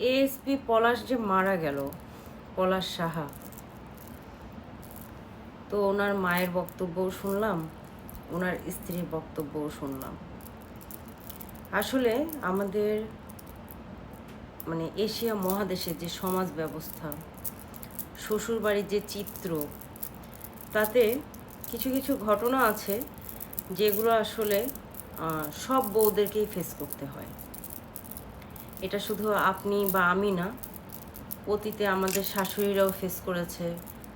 ASP পলাশ যে মারা গেল, পলাশ সাহা। তো ওনার মায়ের বক্তব্যও শুনলাম, ওনার স্ত্রীর বক্তব্যও শুনলাম। আসলে আমাদের মানে এশিয়া মহাদেশের যে সমাজ ব্যবস্থা, শ্বশুরবাড়ির যে চিত্র, তাতে কিছু কিছু ঘটনা আছে যেগুলো আসলে সব বউদেরকেই ফেস করতে হয়। এটা শুধু আপনি বা আমি না, অতীতে আমাদের শাশুড়িরাও ফেস করেছে,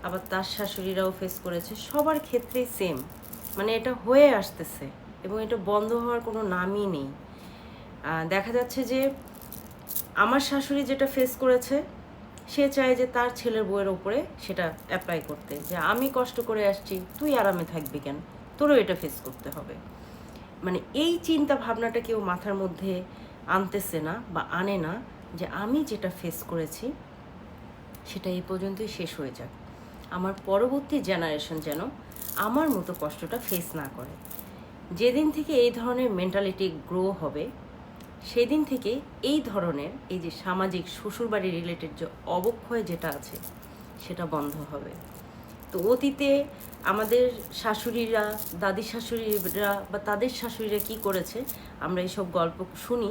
আবার তার শাশুড়িরাও ফেস করেছে, সবার ক্ষেত্রেই সেম মানে এটা হয়ে আসতেছে এবং এটা বন্ধ হওয়ার কোনো নামই নেই। দেখা যাচ্ছে যে আমার শাশুড়ি যেটা ফেস করেছে, সে চায় যে তার ছেলের বউয়ের ওপরে সেটা অ্যাপ্লাই করতে, যে আমি কষ্ট করে আসছি, তুই আরামে থাকবি কেন? তোরও এটা ফেস করতে হবে। মানে এই চিন্তা ভাবনাটা কেউ মাথার মধ্যে আনতেছে না বা আনে না যে আমি যেটা ফেস করেছি, সেটা এই পর্যন্তই শেষ হয়ে যাক। আমার পরবর্তী জেনারেশন যেন আমার মতো কষ্টটা ফেস না করে। যেদিন থেকে এই ধরনের মেন্টালিটি গ্রো হবে, সেদিন থেকে এই ধরনের এই যে সামাজিক শ্বশুরবাড়ি রিলেটেড যে অবক্ষয় যেটা আছে, সেটা বন্ধ হবে। তো অতীতে আমাদের শাশুড়িরা, দাদি শাশুড়িরা বা তাদের শাশুড়িরা কি করেছে, আমরা এইসব গল্প শুনি।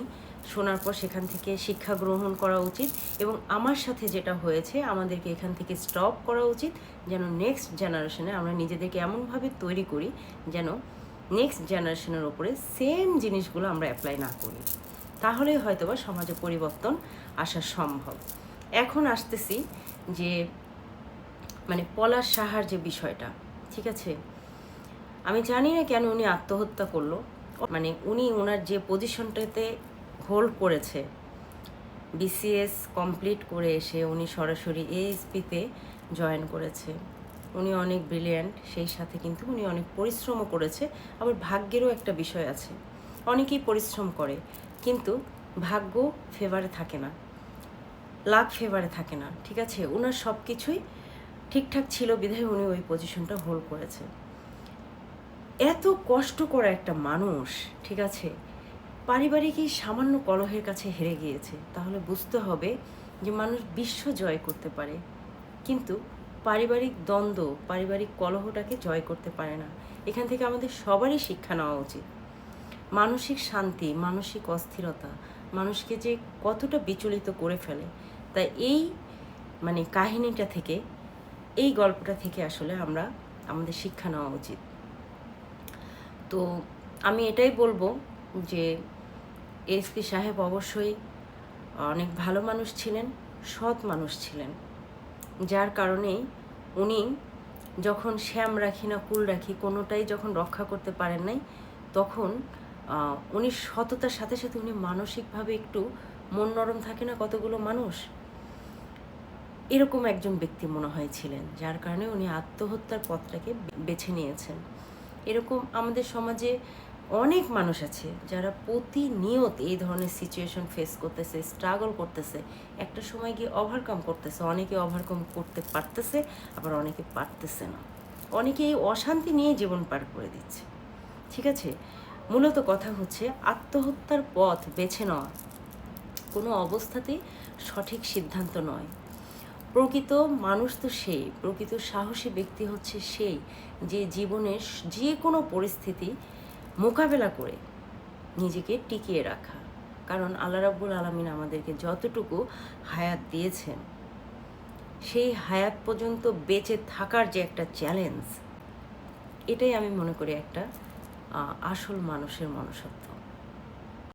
শোনার পর সেখান থেকে শিক্ষা গ্রহণ করা উচিত এবং আমার সাথে যেটা হয়েছে, আমাদেরকে এখান থেকে স্টপ করা উচিত। যেন নেক্সট জেনারেশনে আমরা নিজেদেরকে এমনভাবে তৈরি করি যেন নেক্সট জেনারেশনের ওপরে সেম জিনিসগুলো আমরা অ্যাপ্লাই না করি। তাহলেই হয়তোবা সমাজে পরিবর্তন আসা সম্ভব। এখন আসতেছি যে মানে পলাশ সাহার যে বিষয়টা, ঠিক আছে? আমি জানি না কেন উনি আত্মহত্যা করল। মানে উনি ওনার যে পজিশনটাতে হোল্ড করেছে বিসিএস কমপ্লিট করে এসে উনি সরাসরি এএসপিতে জয়েন করেছে। উনি অনেক ব্রিলিয়ান্ট সেই সাথে কিন্তু উনি অনেক পরিশ্রমও করেছে। আবার ভাগ্যেরও একটা বিষয় আছে, অনেকেই পরিশ্রম করে, কিন্তু ভাগ্য ফেভারে থাকে না লাক ফেভারে থাকে না, ঠিক আছে? ওনার সব কিছুই ঠিকঠাক ছিল, বিধায় উনি ওই পজিশনটা হোল্ড করেছে এত কষ্ট করা একটা মানুষ, ঠিক আছে পারিবারিক এই সামান্য কলহের কাছে হেরে গিয়েছে, তাহলে বুঝতে হবে যে মানুষ বিশ্ব জয় করতে পারে। কিন্তু পারিবারিক দ্বন্দ্ব, পারিবারিক কলহটাকে জয় করতে পারে না। এখান থেকে আমাদের সবারই শিক্ষা নেওয়া উচিত। মানসিক শান্তি, মানসিক অস্থিরতা, মানুষকে যে কতটা বিচলিত করে ফেলে। তাই এই মানে কাহিনীটা থেকে এই গল্পটা থেকে আসলে আমরা আমাদের শিক্ষা নেওয়া উচিত। তো আমি এটাই বলব যে এসপি সাহেব অবশ্যই অনেক ভালো মানুষ ছিলেন, সৎ মানুষ ছিলেন। যার কারণেই উনি যখন শ্যাম রাখি না কুল রাখি কোনোটাই যখন রক্ষা করতে পারেন নাই, তখন উনি সততার সাথে সাথে উনি মানসিকভাবে একটু মন নরম থাকে না কতগুলো মানুষ? এরকম একজন ব্যক্তি মনে হয়েছিলেন, যার কারণে উনি আত্মহত্যার পথটাকে বেছে নিয়েছেন। এরকম আমাদের সমাজে অনেক মানুষ আছে যারা প্রতিনিয়ত এই ধরনের সিচুয়েশন ফেস করতেছে স্ট্রাগল করতেছে। একটা সময় গিয়ে ওভারকাম করতেছে, অনেকে ওভারকাম করতে পারতেছে, আবার অনেকে পারতেছে না। অনেকে এই অশান্তি নিয়ে জীবন পার করে দিচ্ছে। ঠিক আছে? মূলত কথা হচ্ছে আত্মহত্যার পথ বেছে নেওয়া। কোনো অবস্থাতেই সঠিক সিদ্ধান্ত নয়। প্রকৃত মানুষ তো সেই, প্রকৃত সাহসী ব্যক্তি হচ্ছে সেই যে জীবনের যে কোনো পরিস্থিতি মোকাবেলা করে নিজেকে টিকিয়ে রাখা। কারণ আল্লাহ রাব্বুল আলমিন আমাদেরকে যতটুকু হায়াত দিয়েছেন, সেই হায়াত পর্যন্ত বেঁচে থাকার যে একটা চ্যালেঞ্জ এটাই আমি মনে করি একটা আসল মানুষের মনসত্ব